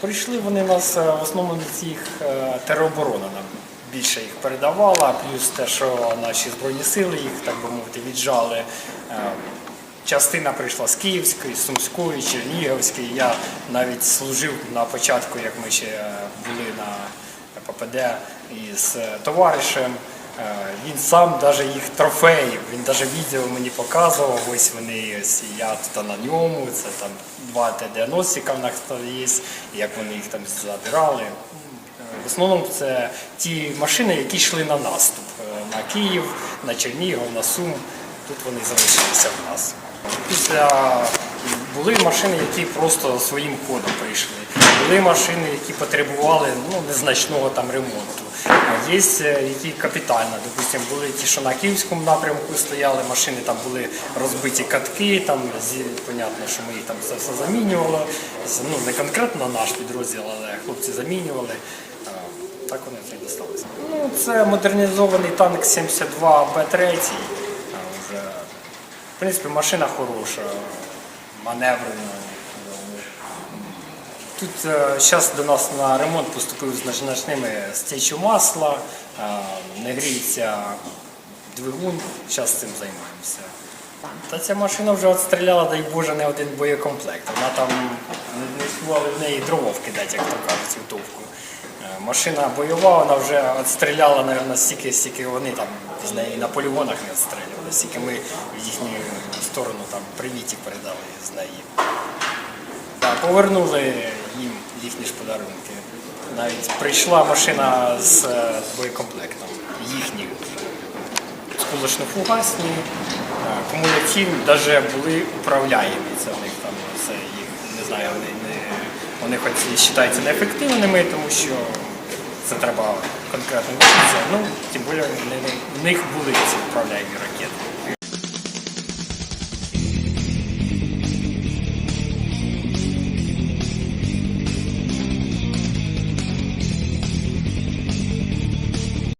Прийшли вони нас е, в основному їх е, тероборона нам більше їх передавала, плюс те, що наші збройні сили їх, так би мовити, віджали. Е, Частина прийшла з Київської, Сумської, Чернігівської. Я навіть служив на початку, як ми ще були на ППД із товаришем. Е, Він сам даже їх трофеїв, він даже відео мені показував. Ось вони, ось я тут на ньому. Це там два Т-90 в нас є, як вони їх там забирали. Е, В основному це ті машини, які йшли на наступ е, на Київ, на Чернігів, на Сум. Тут вони залишилися в нас. Після були машини, які просто своїм ходом прийшли. Були машини, які потребували ну, незначного там ремонту. Є, е, які капітально, допустимо, були ті, що на київському напрямку стояли, машини там були розбиті катки, там понятно, що ми їх там все, все замінювали. Ну, не конкретно наш підрозділ, але хлопці замінювали. Так вони вже й досталися. Ну, це модернізований танк 72 Б3. В принципі, машина хороша, маневрена. Тут зараз до нас на ремонт поступив з значними стечу масла, е, не гріється двигун, зараз цим займаємося. Та ця машина вже відстріляла, дай Боже, не один боєкомплект. Вона там не співали в неї дрова вкидати, як то кажуть, товку. Е, Машина бойова, вона вже відстріляла, мабуть, стільки, стільки вони там з неї на полігонах не відстрілювали, стільки ми в їхню сторону там привітів передали з неї. Так, повернули їм їхні ж подарунки. Навіть прийшла машина з е, боєкомплектом їхніх скулочно-фугасні, е, кумулятивні, навіть були управляємі. Це в них там це їх не знаю, вони не вони хоч і вважаються неефективними, тому що це треба конкретно вчитися. Ну, тим більше в них були ці управляємі ракети.